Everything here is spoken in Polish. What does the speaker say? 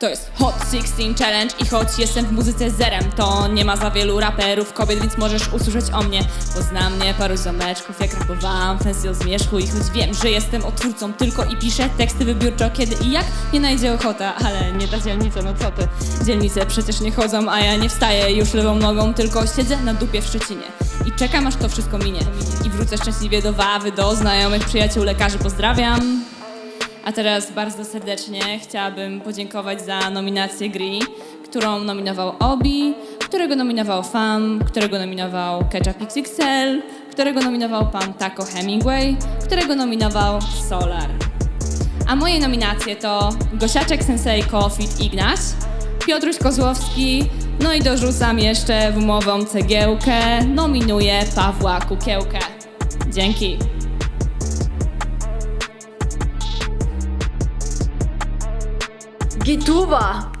To jest Hot 16 Challenge i choć jestem w muzyce zerem, to nie ma za wielu raperów kobiet, więc możesz usłyszeć o mnie. Bo mnie paru ziomeczków, jak rapowałam, fancy o zmierzchu i choć wiem, że jestem otwórcą tylko i piszę teksty wybiórczo, kiedy i jak nie najdzie ochota, ale nie ta dzielnica, no co ty. Dzielnice przecież nie chodzą, a ja nie wstaję już lewą nogą, tylko siedzę na dupie w Szczecinie. I czekam aż to wszystko minie. I wrócę szczęśliwie do Wawy, do znajomych, przyjaciół, lekarzy, pozdrawiam. A teraz bardzo serdecznie chciałabym podziękować za nominację Gri, którą nominował Obi, którego nominował Fam, którego nominował Ketchup XXL, którego nominował pan Taco Hemingway, którego nominował Solar. A moje nominacje to Gosiaczek Sensei Kofit Ignaś, Piotruś Kozłowski, no i dorzucam jeszcze w umową cegiełkę, nominuję Pawła Kukiełkę. Dzięki. Gituba.